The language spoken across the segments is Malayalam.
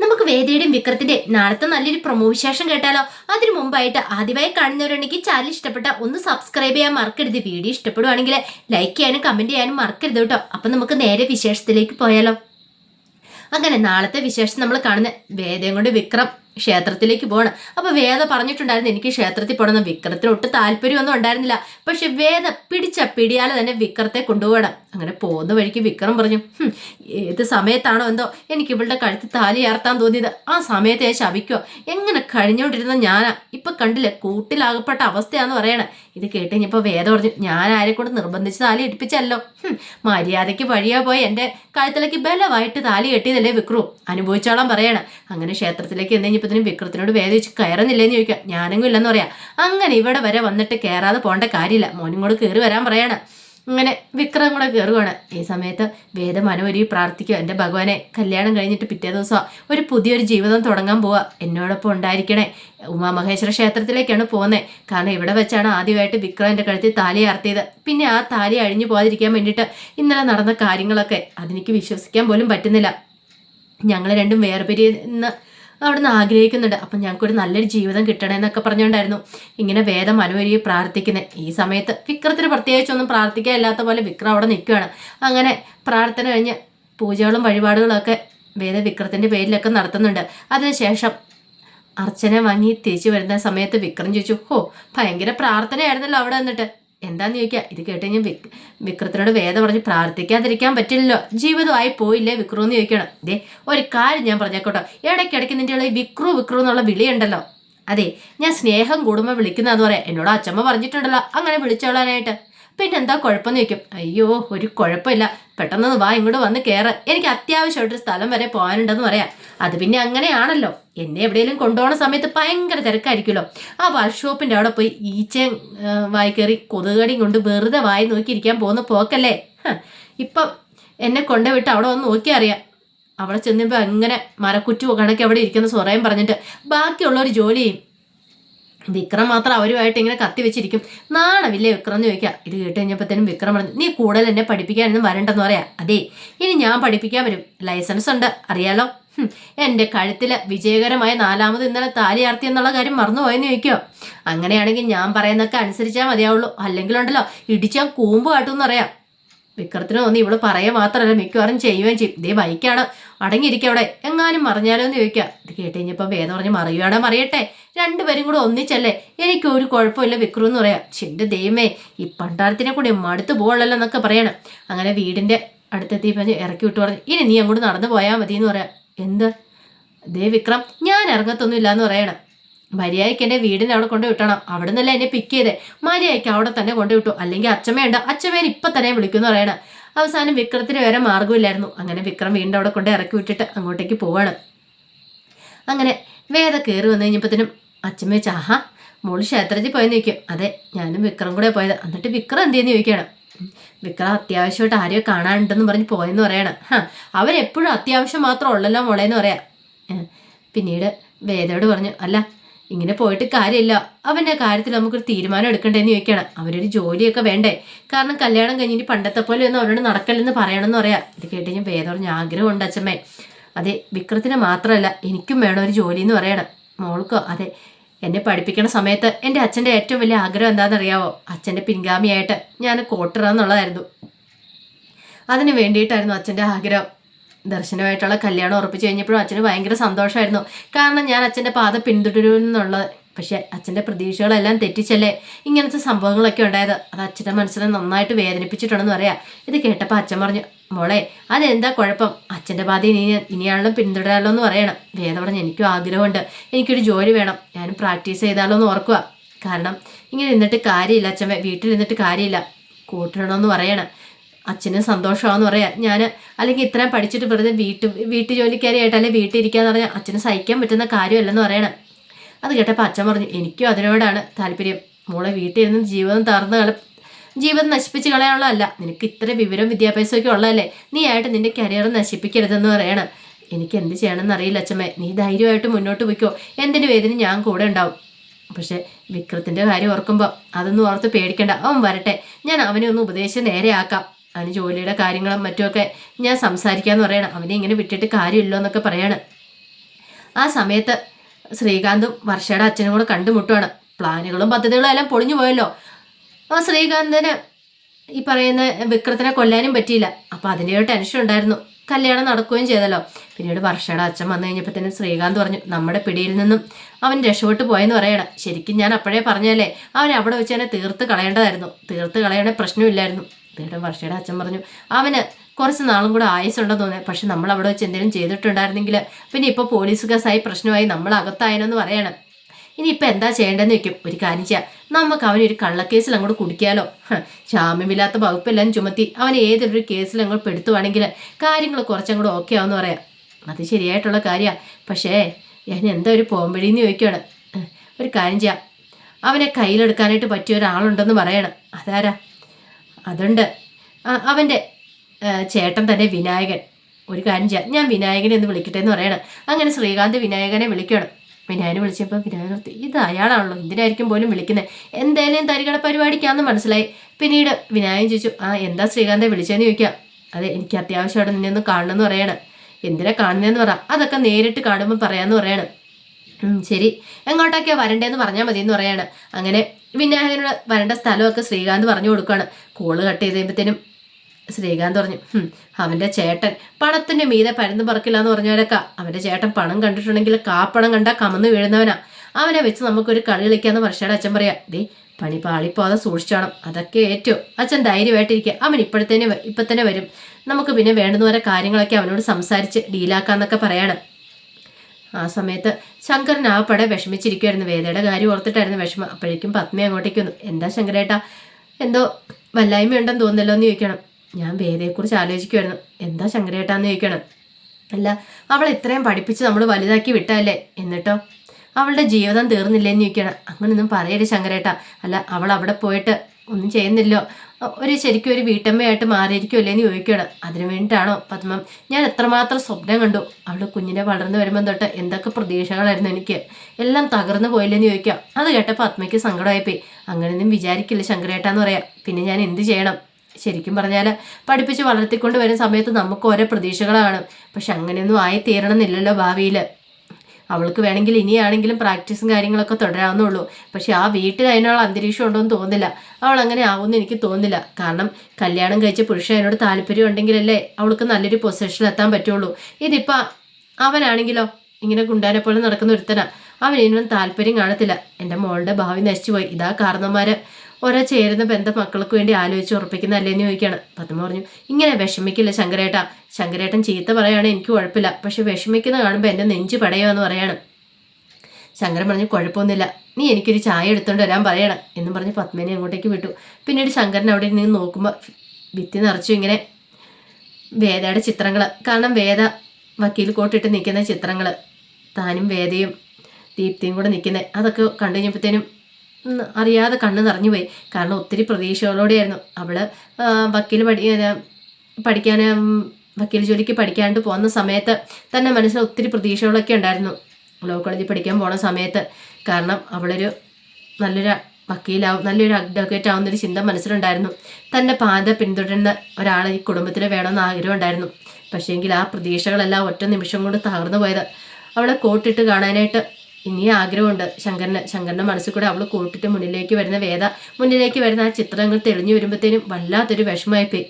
നമുക്ക് വേദിയുടെയും വിക്രത്തിന്റെ നാളത്തെ നല്ലൊരു പ്രൊമോ വിശേഷം കേട്ടാലോ? അതിനു മുമ്പായിട്ട് ആദ്യമായി കാണുന്നവരുണ്ടെങ്കിൽ ചാനൽ ഇഷ്ടപ്പെട്ട ഒന്ന് സബ്സ്ക്രൈബ് ചെയ്യാൻ മറക്കരുത്. വീഡിയോ ഇഷ്ടപ്പെടുവാണെങ്കിൽ ലൈക്ക് ചെയ്യാനും കമന്റ് ചെയ്യാനും മറക്കരുത് കേട്ടോ. അപ്പൊ നമുക്ക് നേരെ വിശേഷത്തിലേക്ക് പോയാലോ. അങ്ങനെ നാളത്തെ വിശേഷം നമ്മൾ കാണുന്ന വേദയും കൊണ്ട് വിക്രം ക്ഷേത്രത്തിലേക്ക് പോകണം അപ്പോൾ വേദ പറഞ്ഞിട്ടുണ്ടായിരുന്നു എനിക്ക് ക്ഷേത്രത്തിൽ പോകണം വിക്രത്തിന് ഒട്ടും താല്പര്യമൊന്നും ഉണ്ടായിരുന്നില്ല. പക്ഷെ വേദ പിടിച്ച പിടിയാലെ തന്നെ വിക്രത്തെ കൊണ്ടുപോകണം. അങ്ങനെ പോകുന്ന വഴിക്ക് വിക്രം പറഞ്ഞു "ഹും, ഏത് സമയത്താണോ എന്തോ? എനിക്ക് ഇവളുടെ കഴുത്ത് താലി ചേർത്താൻ തോന്നിയത്. ആ സമയത്ത് ഞാൻ ശപിക്കോ എങ്ങനെ കഴിഞ്ഞോണ്ടിരുന്ന ഞാനാ? ഇപ്പൊ കണ്ടില്ലേ കൂട്ടിലാകപ്പെട്ട അവസ്ഥയാന്ന് പറയണേ. ഇത് കേട്ട് കഴിഞ്ഞപ്പോ വേദ പറഞ്ഞു ഞാൻ ആരെ കൊണ്ട് നിർബന്ധിച്ച് താലി എടുപ്പിച്ചല്ലോ ഹും, മര്യാദയ്ക്ക് വഴിയാ പോയി എന്റെ കഴുത്തിലേക്ക് ബലമായിട്ട് താലി കെട്ടിയതല്ലേ വിക്രു? അനുഭവിച്ചോളാം പറയണേ. അങ്ങനെ ക്ഷേത്രത്തിലേക്ക് എന്ന് കഴിഞ്ഞപ്പത്തിനും വിക്രത്തിനോട് വേദിച്ച് കയറുന്നില്ലേന്ന് ചോദിക്കാം. ഞാനെങ്കിലും ഇല്ലെന്ന് പറയാം. അങ്ങനെ ഇവിടെ വരെ വന്നിട്ട് കയറാതെ പോകേണ്ട കാര്യമില്ല. മോനും കൂടെ കയറി വരാൻ പറയാണ്. അങ്ങനെ വിക്രം കൂടെ കയറുകയാണ് ഈ സമയത്ത് വേദ മനോരി പ്രാർത്ഥിക്കുക എന്റെ ഭഗവാനെ കല്യാണം കഴിഞ്ഞിട്ട് പിറ്റേ ദിവസം ഒരു പുതിയൊരു ജീവിതം തുടങ്ങാൻ പോവുക എന്നോടൊപ്പം ഉണ്ടായിരിക്കണേ. ഉമാമഹേശ്വര ക്ഷേത്രത്തിലേക്കാണ് പോകുന്നത് കാരണം ഇവിടെ വെച്ചാണ് ആദ്യമായിട്ട് വിക്രം എന്റെ കഴുത്തിൽ താലി അർത്തിയത് പിന്നെ ആ താലി അഴിഞ്ഞു പോകാതിരിക്കാൻ വേണ്ടിയിട്ട് ഇന്നലെ നടന്ന കാര്യങ്ങളൊക്കെ അതെനിക്ക് വിശ്വസിക്കാൻ പോലും പറ്റുന്നില്ല. ഞങ്ങൾ രണ്ടും വേർപിരിയുന്ന അവിടുന്ന് ആഗ്രഹിക്കുന്നുണ്ട്. അപ്പം ഞങ്ങൾക്കൊരു നല്ലൊരു ജീവിതം കിട്ടണമെന്നൊക്കെ പറഞ്ഞുകൊണ്ടായിരുന്നു ഇങ്ങനെ വേദം അനുവരി പ്രാർത്ഥിക്കുന്നത് ഈ സമയത്ത് വിക്രത്തിന് പ്രത്യേകിച്ചൊന്നും പ്രാർത്ഥിക്കാനില്ലാത്ത പോലെ വിക്രം അവിടെ നിൽക്കുകയാണ് അങ്ങനെ പ്രാർത്ഥന കഴിഞ്ഞ് പൂജകളും വഴിപാടുകളൊക്കെ വേദ വിക്രത്തിന്റെ പേരിലൊക്കെ നടത്തുന്നുണ്ട്. അതിനുശേഷം അർച്ചന വാങ്ങി തിരിച്ചു വരുന്ന സമയത്ത് വിക്രം ചോദിച്ചു ഓ ഭയങ്കര പ്രാർത്ഥനയായിരുന്നല്ലോ അവിടെ വന്നിട്ട് എന്താന്ന് ചോദിക്കുക ഇത് കേട്ട് ഞാൻ വിക് വിക്രത്തിനോട് വേദ പറഞ്ഞ് പ്രാർത്ഥിക്കാതിരിക്കാൻ പറ്റില്ലല്ലോ. ജീവിതമായി പോയില്ലേ വിക്രു എന്ന് ചോദിക്കണം. ദേ ഒരു കാര്യം ഞാൻ പറഞ്ഞേക്കോട്ടോ. ഇടയ്ക്കിടയ്ക്ക് നിന്റെ ഉള്ള വിക്രു വിക്രു എന്നുള്ള വിളിയുണ്ടല്ലോ അതെ ഞാൻ സ്നേഹം കൂടുമ്പോൾ വിളിക്കുന്നതെന്ന് പറയാം. എന്നോട് അച്ഛമ്മ പറഞ്ഞിട്ടുണ്ടല്ലോ. അങ്ങനെ വിളിച്ചോളാനായിട്ട്. പിന്നെ എന്താ കുഴപ്പമെന്ന് ചോദിക്കും. അയ്യോ ഒരു കുഴപ്പമില്ല. പെട്ടെന്ന് വാ ഇങ്ങോട്ട് വന്ന് കയറ് എനിക്ക് അത്യാവശ്യമായിട്ടൊരു സ്ഥലം വരെ പോകാനുണ്ടെന്ന് പറയാം. അത് പിന്നെ അങ്ങനെയാണല്ലോ. എന്നെ എവിടെയെങ്കിലും കൊണ്ടുപോകുന്ന സമയത്ത് ഭയങ്കര തിരക്കായിരിക്കുമല്ലോ. ആ വർക്ക്ഷോപ്പിന്റെ അവിടെ പോയി ഈച്ചയും ആ, വായി കയറി കൊതുകടിയും കൊണ്ട് വെറുതെ വായി നോക്കിയിരിക്കാൻ പോകുന്ന പോക്കല്ലേ? ഇപ്പം എന്നെ കൊണ്ടുവിട്ട് അവിടെ വന്ന് നോക്കി അറിയാം. അവിടെ ചെന്നപ്പോൾ അങ്ങനെ മരക്കുറ്റു കണക്കെ അവിടെ ഇരിക്കുന്ന സ്വറയും പറഞ്ഞിട്ട് ബാക്കിയുള്ളൊരു ജോലി ചെയ്യും. വിക്രം മാത്രം അവരുമായിട്ട് ഇങ്ങനെ കത്തി വെച്ചിരിക്കും. നാണമില്ലേ വിക്രം? എന്ന് ചോദിക്കുക. ഇത് കേട്ട് കഴിഞ്ഞപ്പോഴത്തേനും വിക്രം പറഞ്ഞു നീ കൂടുതൽ എന്നെ പഠിപ്പിക്കാനൊന്നും വരണ്ടെന്ന് പറയാം. അതെ ഇനി ഞാൻ പഠിപ്പിക്കാൻ വരും. ലൈസൻസ് ഉണ്ട്. അറിയാലോ? എന്റെ കഴുത്തിൽ വിജയകരമായ നാലാമത് ഇന്നലെ താലിയാർത്തി എന്നുള്ള കാര്യം മറന്നുപോയെന്ന് ചോദിക്കുമോ അങ്ങനെയാണെങ്കിൽ ഞാൻ പറയുന്നൊക്കെ അനുസരിച്ചാൽ മതിയാവുള്ളൂ. അല്ലെങ്കിലുണ്ടല്ലോ ഇടിച്ചാൽ കൂമ്പ് കാട്ടുമെന്ന് അറിയാം വിക്രത്തിന് തോന്നി ഇവിടെ പറയുക മാത്രമല്ല മിക്കവാറും ചെയ്യുകയും ചെയ്യും. ഇതേ ബൈക്കാണ്. അടങ്ങിയിരിക്കുക അവിടെ. എങ്ങാനും മറിഞ്ഞാലോ എന്ന് ചോദിക്കുക. കേട്ട് കഴിഞ്ഞപ്പോൾ വേദം പറഞ്ഞ് മറിയുവാണെ മറിയട്ടെ. രണ്ടുപേരും കൂടെ ഒന്നിച്ചല്ലേ? എനിക്ക് ഒരു കുഴപ്പമില്ല വിക്രു എന്ന് പറയാം ചിന്റെ ദൈവമേ ഈ പണ്ടാരത്തിനെ കൂടി മടുത്ത് പോകണല്ലോ എന്നൊക്കെ പറയണം. അങ്ങനെ വീടിന്റെ അടുത്തെത്തി പറഞ്ഞ് ഇറക്കി വിട്ടു പറഞ്ഞു. ഇനി നീ അങ്ങോട്ട് നടന്നു പോയാൽ മതി എന്ന് പറയാം. എന്ത്? ദേ വിക്രം ഞാൻ ഇറങ്ങത്തൊന്നും ഇല്ല എന്ന് പറയണം. മര്യാദയ്ക്ക് എന്റെ വീടിന്റെ അവിടെ കൊണ്ട് വിട്ടണം. അവിടെ നിന്നല്ല എന്നെ പിക്ക് ചെയ്തേ. മര്യാദയ്ക്ക് അവിടെ തന്നെ കൊണ്ട് വിട്ടു. അല്ലെങ്കിൽ അച്ഛമ്മയുണ്ട് അച്ഛമ്മേനെ ഇപ്പം തന്നെ വിളിക്കുമെന്ന് പറയണം. അവസാനം വിക്രത്തിന് വേറെ മാർഗമില്ലായിരുന്നു. അങ്ങനെ വിക്രം വീണ്ടും അവിടെ കൊണ്ട് ഇറക്കി വിട്ടിട്ട് അങ്ങോട്ടേക്ക് പോവാണ്. അങ്ങനെ വേദ കയറി വന്നു കഴിഞ്ഞപ്പോഴത്തേനും അച്ഛൻ വെച്ച് ആഹാ മോൾ ക്ഷേത്രത്തിൽ പോയെന്ന് ചോദിക്കും. അതെ ഞാനും വിക്രം കൂടെ പോയത്. എന്നിട്ട് വിക്രം എന്തെന്ന് ചോദിക്കണം ഉം, വിക്രം അത്യാവശ്യമായിട്ട് ആരെയോ കാണാനുണ്ടെന്ന് പറഞ്ഞ് പോയെന്ന് പറയണം. ഹാ അവരെപ്പോഴും അത്യാവശ്യം മാത്രം ഉള്ളല്ലോ മോളേന്ന് പറയാം. പിന്നീട് വേദയോട് പറഞ്ഞു അല്ല ഇങ്ങനെ പോയിട്ട് കാര്യമില്ല. അവന്റെ കാര്യത്തിൽ നമുക്കൊരു തീരുമാനം എടുക്കണ്ടേന്ന് ചോദിക്കണം അവരൊരു ജോലിയൊക്കെ വേണ്ടേ? കാരണം കല്യാണം കഴിഞ്ഞിട്ട് പണ്ടത്തെ പോലെ ഒന്നും അവരോട് നടക്കല്ലെന്ന് പറയണമെന്ന് പറയാം. ഇത് കേട്ട് കഴിഞ്ഞാൽ വേദ പറഞ്ഞ ആഗ്രഹമുണ്ട് അച്ഛമ്മേ. അതെ വിക്രത്തിന് മാത്രമല്ല എനിക്കും വേണം ഒരു ജോലി എന്ന് പറയണം. മോൾക്കോ അതെ എന്നെ പഠിപ്പിക്കണ സമയത്ത് എന്റെ അച്ഛന്റെ ഏറ്റവും വലിയ ആഗ്രഹം എന്താണെന്നറിയാവോ? അച്ഛന്റെ പിൻഗാമിയായിട്ട് ഞാൻ കോട്ടിറാന്നുള്ളതായിരുന്നു. അതിന് വേണ്ടിയിട്ടായിരുന്നു അച്ഛന്റെ ആഗ്രഹം. ദർശനമായിട്ടുള്ള കല്യാണം ഉറപ്പിച്ചു കഴിഞ്ഞപ്പോഴും അച്ഛന് ഭയങ്കര സന്തോഷമായിരുന്നു. കാരണം ഞാൻ അച്ഛന്റെ പാത പിന്തുടരുമെന്നുള്ളത്. പക്ഷേ അച്ഛന്റെ പ്രതീക്ഷകളെല്ലാം തെറ്റിച്ചല്ലേ ഇങ്ങനത്തെ സംഭവങ്ങളൊക്കെ ഉണ്ടായത്? അത് അച്ഛന്റെ മനസ്സിനെ നന്നായിട്ട് വേദനിപ്പിച്ചിട്ടുണ്ടെന്ന് പറയാം. ഇത് കേട്ടപ്പോൾ അച്ഛൻ പറഞ്ഞു മോളെ അതെന്താ കുഴപ്പം? അച്ഛന്റെ പാതി ഇനി ഇനിയാണല്ലോ പിന്തുടരാലോ എന്ന് പറയണം. വേദ പറഞ്ഞ് എനിക്കും ആഗ്രഹമുണ്ട്. എനിക്കൊരു ജോലി വേണം. ഞാനും പ്രാക്ടീസ് ചെയ്താലോ എന്ന് ഓർക്കുക. കാരണം ഇങ്ങനെ നിന്നിട്ട് കാര്യമില്ല അച്ഛൻ വീട്ടിൽ നിന്നിട്ട് കാര്യമില്ല. കൂട്ടണമെന്ന് പറയണം. അച്ഛന് സന്തോഷമാണെന്ന് പറയാം. ഞാൻ അല്ലെങ്കിൽ ഇത്രയും പഠിച്ചിട്ട് വെറുതെ വീട്ടു വീട്ടു ജോലിക്കാരിയായിട്ട് അല്ലെങ്കിൽ വീട്ടിൽ ഇരിക്കാന്ന് പറഞ്ഞാൽ അച്ഛന് സഹിക്കാൻ പറ്റുന്ന കാര്യമല്ലെന്ന് പറയണം. അത് കേട്ടപ്പോൾ അച്ഛൻ പറഞ്ഞു എനിക്കും അതിനോടാണ് താല്പര്യം. മോളെ വീട്ടിൽ ഇരുന്ന് ജീവിതം തകർന്ന് ജീവിതം നശിപ്പിച്ച് കളയാനുള്ളതല്ല. നിനക്ക് ഇത്ര വിവരം വിദ്യാഭ്യാസമൊക്കെ ഉള്ളതല്ലേ? നീ ആയിട്ട് നിന്റെ കരിയർ നശിപ്പിക്കരുതെന്ന് പറയണം. എനിക്ക് എന്ത് ചെയ്യണമെന്ന് അറിയില്ല അച്ഛമ്മേ. നീ ധൈര്യമായിട്ട് മുന്നോട്ട് പോയിക്കോ. എന്തിനു വേദന? ഞാൻ കൂടെ ഉണ്ടാവും. പക്ഷെ വിക്രത്തിന്റെ കാര്യം ഓർക്കുമ്പോൾ അതൊന്നും ഓർത്ത് പേടിക്കണ്ട. അവൻ വരട്ടെ. ഞാൻ അവനെ ഒന്ന് ഉപദേശിച്ച് നേരെയാക്കാം അവന് ജോലിയുടെ കാര്യങ്ങളും മറ്റുമൊക്കെ ഞാൻ സംസാരിക്കാമെന്ന് പറയണം. അവനെ ഇങ്ങനെ വിട്ടിട്ട് കാര്യമില്ലോ എന്നൊക്കെ പറയാണ്. ആ സമയത്ത് ശ്രീകാന്തും വർഷയുടെ അച്ഛനും കൂടെ കണ്ടുമുട്ടുവാണ്. പ്ലാനുകളും പദ്ധതികളും എല്ലാം പൊളിഞ്ഞു പോയല്ലോ. ആ ശ്രീകാന്തിന് ഈ പറയുന്ന വിക്രത്തിനെ കൊല്ലാനും പറ്റിയില്ല. അപ്പോൾ അതിന്റെ ഒരു ടെൻഷൻ ഉണ്ടായിരുന്നു. കല്യാണം നടക്കുകയും ചെയ്തല്ലോ. പിന്നീട് വർഷയുടെ അച്ഛൻ വന്നു തന്നെ ശ്രീകാന്ത് പറഞ്ഞു നമ്മുടെ പിടിയിൽ നിന്നും അവൻ രക്ഷപ്പെട്ട് പോയെന്ന് പറയണം. ശരിക്കും ഞാൻ അപ്പോഴേ പറഞ്ഞല്ലേ അവൻ അവിടെ വെച്ച് തന്നെ തീർത്ത് കളയേണ്ടതായിരുന്നു. തീർത്ത് കളയണേ പ്രശ്നമില്ലായിരുന്നു. പിന്നീട് വർഷയുടെ അച്ഛൻ പറഞ്ഞു അവന് കുറച്ച് നാളും കൂടെ ആയുസുണ്ടെന്ന് തോന്നി പക്ഷെ നമ്മൾ അവിടെ വെച്ച് എന്തെങ്കിലും ചെയ്തിട്ടുണ്ടായിരുന്നെങ്കിൽ പിന്നെ ഇപ്പോൾ പോലീസ് കേസായി പ്രശ്നമായി. നമ്മൾ അകത്തായെന്ന് പറയണം. ഇനി ഇപ്പം എന്താ ചെയ്യേണ്ടതെന്ന് വെക്കും ഒരു കാര്യം ചെയ്യാം. നമുക്ക് അവനൊരു കള്ളക്കേസിൽ അങ്ങോട്ട് കുടിക്കാലോ ജാമ്യമില്ലാത്ത വകുപ്പെല്ലാം ചുമത്തി അവൻ ഏതൊരു കേസിൽ അങ്ങോട്ട് പെടുത്തുവാണെങ്കിൽ കാര്യങ്ങൾ കുറച്ചങ്ങോട്ട് ഓക്കെ ആവെന്ന് പറയാം. അത് ശരിയായിട്ടുള്ള കാര്യമാണ് പക്ഷേ ഞാൻ എന്താ ഒരു പോംവഴിന്ന് ചോദിക്കുകയാണ് ഒരു കാര്യം ചെയ്യാം. അവനെ കയ്യിലെടുക്കാനായിട്ട് പറ്റിയ ഒരാളുണ്ടെന്ന് പറയണം. അതാരാ? അതുണ്ട്. അവന്റെ ചേട്ടൻ തന്നെ വിനായകൻ. ഒരു കാര്യം ചെയ്യാം. ഞാൻ വിനായകനെ ഒന്ന് വിളിക്കട്ടെ എന്ന് പറയണം. അങ്ങനെ ശ്രീകാന്ത് വിനായകനെ വിളിക്കണം. വിനായകനെ വിളിച്ചപ്പോൾ വിനായകൻ ഇത് അയാളാണല്ലോ എന്തിനായിരിക്കും പോലും വിളിക്കുന്നത് എന്തായാലും തരികട പരിപാടിക്കാന്ന് മനസ്സിലായി. പിന്നീട് വിനായകൻ ചോദിച്ചു ആ എന്താ ശ്രീകാന്തെ വിളിച്ചതെന്ന് ചോദിക്കാം. അതെ എനിക്ക് അത്യാവശ്യമായിട്ട് നിന്നെ ഒന്ന് കാണണമെന്ന് പറയണം. എന്തിനാ കാണുന്നതെന്ന് പറ. അതൊക്കെ നേരിട്ട് കാണുമ്പോൾ പറയാമെന്ന് പറയണം. ശരി. എങ്ങോട്ടൊക്കെയാ വരണ്ടേന്ന് പറഞ്ഞാൽ മതി എന്ന് പറയാണ്. അങ്ങനെ വിനായകനോട് വരേണ്ട സ്ഥലമൊക്കെ ശ്രീകാന്ത് പറഞ്ഞു കൊടുക്കുകയാണ് കോൾ കട്ട് ചെയ്ത് കഴിയുമ്പോഴത്തേനും ശ്രീകാന്ത് പറഞ്ഞു അവന്റെ ചേട്ടൻ പണത്തിന്റെ മീതെ പരന്ന് പറക്കില്ല എന്ന് പറഞ്ഞവരൊക്കെ. അവന്റെ ചേട്ടൻ പണം കണ്ടിട്ടുണ്ടെങ്കിൽ കാപ്പണം കണ്ടാ കമന്ന് വീഴുന്നവനാ. അവനെ വെച്ച് നമുക്കൊരു കളി കളിക്കാന്ന് വർഷയുടെ അച്ഛൻ പറയാ ദേ പണി പാളിപ്പോതെ സൂക്ഷിച്ചോണം അതൊക്കെ ഏറ്റവും അച്ഛൻ ധൈര്യമായിട്ടിരിക്കുക അവൻ ഇപ്പോഴത്തേനെ ഇപ്പൊ തന്നെ വരും. നമുക്ക് പിന്നെ വേണ്ടുന്ന വരെ കാര്യങ്ങളൊക്കെ അവനോട് സംസാരിച്ച് ഡീലാക്കാന്നൊക്കെ പറയാണ്. ആ സമയത്ത് ശങ്കരൻ ആ പടെ വിഷമിച്ചിരിക്കുമായിരുന്നു വേദയുടെ കാര്യം ഓർത്തിട്ടായിരുന്നു വിഷമം. അപ്പോഴേക്കും പത്മി അങ്ങോട്ടേക്ക് വന്നു. എന്താ ശങ്കരേട്ടാ? എന്തോ വല്ലായ്മയുണ്ടെന്ന് തോന്നുന്നല്ലോ എന്ന് ചോദിക്കണം. ഞാൻ വേദയെക്കുറിച്ച് ആലോചിക്കുമായിരുന്നു എന്താ ശങ്കരേട്ടാന്ന് ചോദിക്കണം. അല്ല അവൾ ഇത്രയും പഠിപ്പിച്ച് നമ്മൾ വലുതാക്കി വിട്ടല്ലേ എന്നിട്ടോ? അവളുടെ ജീവിതം തീർന്നില്ലേന്ന് ചോദിക്കണം. അങ്ങനൊന്നും പറയരുത് ശങ്കരേട്ട. അല്ല അവൾ അവിടെ പോയിട്ട് ഒന്നും ചെയ്യുന്നില്ലോ. ഒരു ശരിക്കും ഒരു വീട്ടമ്മയായിട്ട് മാറിയിരിക്കുമല്ലേ എന്ന് ചോദിക്കുകയാണ് അതിനു വേണ്ടിയിട്ടാണോ? പത്മം ഞാൻ എത്രമാത്രം സ്വപ്നം കണ്ടു. അവൾ കുഞ്ഞിനെ വളർന്നു വരുമ്പം തൊട്ട് എന്തൊക്കെ പ്രതീക്ഷകളായിരുന്നു എനിക്ക്. എല്ലാം തകർന്നു പോയില്ലെന്ന് ചോദിക്കാം. അത് കേട്ടപ്പോൾ പത്മയ്ക്ക് സങ്കടമായിപ്പോയി. അങ്ങനെയൊന്നും വിചാരിക്കില്ല ശങ്കരേട്ടാന്ന് പറയാം പിന്നെ ഞാൻ എന്ത് ചെയ്യണം? ശരിക്കും പറഞ്ഞാൽ പഠിപ്പിച്ച് വളർത്തിക്കൊണ്ട് വരുന്ന സമയത്ത് നമുക്ക് ഓരോ പ്രതീക്ഷകളാണ്. പക്ഷെ അങ്ങനെയൊന്നും ആയി തീരണമെന്നില്ലല്ലോ ഭാവിയിൽ. അവൾക്ക് വേണമെങ്കിൽ ഇനിയാണെങ്കിലും പ്രാക്ടീസും കാര്യങ്ങളൊക്കെ തുടരാവുന്നുള്ളൂ. പക്ഷെ ആ വീട്ടിൽ അതിനുള്ള അന്തരീക്ഷം ഉണ്ടോയെന്ന് തോന്നില്ല അവൾ അങ്ങനെ ആവുമെന്ന് എനിക്ക് തോന്നില്ല കാരണം കല്യാണം കഴിച്ച പുരുഷൻ അതിനോട് താല്പര്യം ഉണ്ടെങ്കിലല്ലേ അവൾക്ക് നല്ലൊരു പൊസിഷനിൽ എത്താൻ പറ്റുള്ളൂ. ഇതിപ്പോൾ അവനാണെങ്കിലോ? ഇങ്ങനെ ഗുണ്ടാനെ പോലെ നടക്കുന്ന ഒരുത്തനാ. അവൻ ഇതിനൊന്നും താല്പര്യം കാണത്തില്ല. എന്റെ മോളുടെ ഭാവി നശിച്ചുപോയി. ഇതാ കാരണന്മാര് ഓരോ ചേരുന്ന ബന്ധം മക്കൾക്ക് വേണ്ടി ആലോചിച്ച് ഉറപ്പിക്കുന്ന ഉറപ്പിക്കുന്നല്ലേന്ന് ചോദിക്കുകയാണ്. പത്മ പറഞ്ഞു ഇങ്ങനെ വിഷമിക്കില്ല ശങ്കരേട്ട. ശങ്കരേട്ടൻ ചീത്ത പറയുകയാണെങ്കിൽ എനിക്ക് കുഴപ്പമില്ല. പക്ഷെ വിഷമിക്കുന്ന കാണുമ്പോൾ എന്റെ നെഞ്ച് പടയുമെന്ന് പറയാണ്. ശങ്കരൻ പറഞ്ഞു കുഴപ്പമൊന്നുമില്ല. നീ എനിക്കൊരു ചായ എടുത്തോണ്ട് വരാൻ പറയണം. എന്നും പറഞ്ഞ് പത്മനെ അങ്ങോട്ടേക്ക് വിട്ടു. പിന്നീട് ശങ്കരൻ അവിടെ നിന്ന് നോക്കുമ്പോൾ ഭിത്തി നിറച്ചു ഇങ്ങനെ വേദയുടെ ചിത്രങ്ങൾ കാരണം വേദ വക്കീൽ കോട്ടിട്ട് നിൽക്കുന്ന ചിത്രങ്ങൾ താനും വേദയും ദീപ്തിയും കൂടെ നിൽക്കുന്നത് അതൊക്കെ കണ്ടു കഴിഞ്ഞപ്പോഴത്തേനും അറിയാതെ കണ്ണ് നിറഞ്ഞുപോയി കാരണം ഒത്തിരി പ്രതീക്ഷകളോടെയായിരുന്നു. അവൾ വക്കീൽ പഠി പഠിക്കാൻ വക്കീൽ ജോലിക്ക് പഠിക്കാണ്ട് പോകുന്ന സമയത്ത് തന്നെ മനസ്സിൽ ഒത്തിരി പ്രതീക്ഷകളൊക്കെ ഉണ്ടായിരുന്നു. ലോ കോളേജിൽ പഠിക്കാൻ പോണ സമയത്ത്. കാരണം അവളൊരു നല്ലൊരു വക്കീലാവും നല്ലൊരു അഡ്വക്കേറ്റ് ആവുന്നൊരു ചിന്ത മനസ്സിലുണ്ടായിരുന്നു. തന്റെ പാത പിന്തുടരുന്ന ഒരാൾ ഈ കുടുംബത്തിൽ വേണമെന്ന് ആഗ്രഹം ഉണ്ടായിരുന്നു. പക്ഷേങ്കിൽ ആ പ്രതീക്ഷകളെല്ലാം ഒറ്റ നിമിഷം കൊണ്ട് തകർന്നു പോയത്. അവളെ കോട്ടിട്ട് കാണാനായിട്ട് ഇനി ആഗ്രഹമുണ്ട്. ശങ്കരന് ശങ്കരന്റെ മനസ്സിൽ കൂടെ അവൾ കൂട്ടിട്ട് മുന്നിലേക്ക് വരുന്ന വേദ മുന്നിലേക്ക് വരുന്ന ആ ചിത്രങ്ങൾ തെളിഞ്ഞു വരുമ്പോഴത്തേനും വല്ലാത്തൊരു വിഷമമായിപ്പോയി.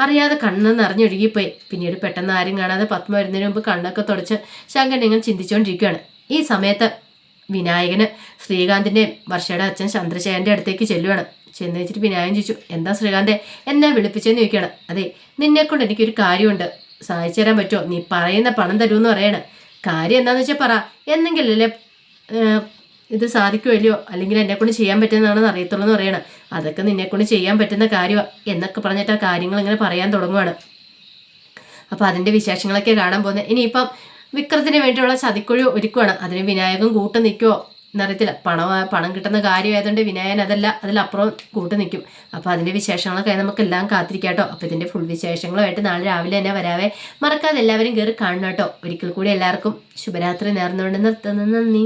അറിയാതെ കണ്ണ് നിറഞ്ഞൊഴുകിപ്പോയി പിന്നീട് പെട്ടെന്ന് ആരും കാണാതെ പത്മ വരുന്നതിന് മുമ്പ് കണ്ണൊക്കെ തുടച്ച് ശങ്കരൻ ഇങ്ങനെ ചിന്തിച്ചുകൊണ്ടിരിക്കുകയാണ് ഈ സമയത്ത് വിനായകന് ശ്രീകാന്തിന്റെ വർഷയുടെ അച്ഛൻ ചന്ദ്രശേഖരന്റെ അടുത്തേക്ക് ചെല്ലുവാണ്. ചെന്ന് വെച്ചിട്ട് വിനായകൻ ചോദിച്ചു എന്താ ശ്രീകാന്തെ എന്നെ വിളിപ്പിച്ചെന്ന് ചോദിക്കുകയാണ്. അതെ നിന്നെക്കൊണ്ട് എനിക്കൊരു കാര്യമുണ്ട്. സഹായിച്ചു തരാൻ പറ്റുമോ? നീ പറയുന്ന പണം തരുമെന്ന് പറയണേ. കാര്യം എന്താണെന്ന് വെച്ചാൽ പറ. എന്നെങ്കിലല്ലേ ഇത് സാധിക്കുമല്ലോ അല്ലെങ്കിൽ എന്നെ കൊണ്ട് ചെയ്യാൻ പറ്റുന്നതാണെന്ന് അറിയത്തുള്ളൂ എന്ന് പറയണം. അതൊക്കെ നിന്നെ കൊണ്ട് ചെയ്യാൻ പറ്റുന്ന കാര്യമാണ് എന്നൊക്കെ പറഞ്ഞിട്ട് ആ കാര്യങ്ങൾ ഇങ്ങനെ പറയാൻ തുടങ്ങുവാണ്. അപ്പോൾ അതിന്റെ വിശേഷങ്ങളൊക്കെ കാണാൻ പോകുന്നത്. ഇനിയിപ്പം വിക്രത്തിന് വേണ്ടിയുള്ള ചതിക്കുഴി ഒരുക്കുവാണ്. അതിന് വിനായകം കൂട്ട് നിൽക്കുമോ എന്നറിയത്തില്ല പണം പണം കിട്ടുന്ന കാര്യമായതുകൊണ്ട് വിനായൻ അതല്ല അതിലപ്പുറം കൂട്ട് നിൽക്കും. അപ്പോൾ അതിന്റെ വിശേഷങ്ങളൊക്കെ നമുക്ക് എല്ലാം കാത്തിരിക്കാം കേട്ടോ. അപ്പോൾ ഇതിന്റെ ഫുൾ വിശേഷങ്ങളുമായിട്ട് നാളെ രാവിലെ തന്നെ വരാവേ. മറക്കാതെ എല്ലാവരും കയറി കാണണം കേട്ടോ. ഒരിക്കൽ കൂടി എല്ലാവർക്കും ശുഭരാത്രി നേർന്നുകൊണ്ട് നിർത്തുന്നു. നന്ദി.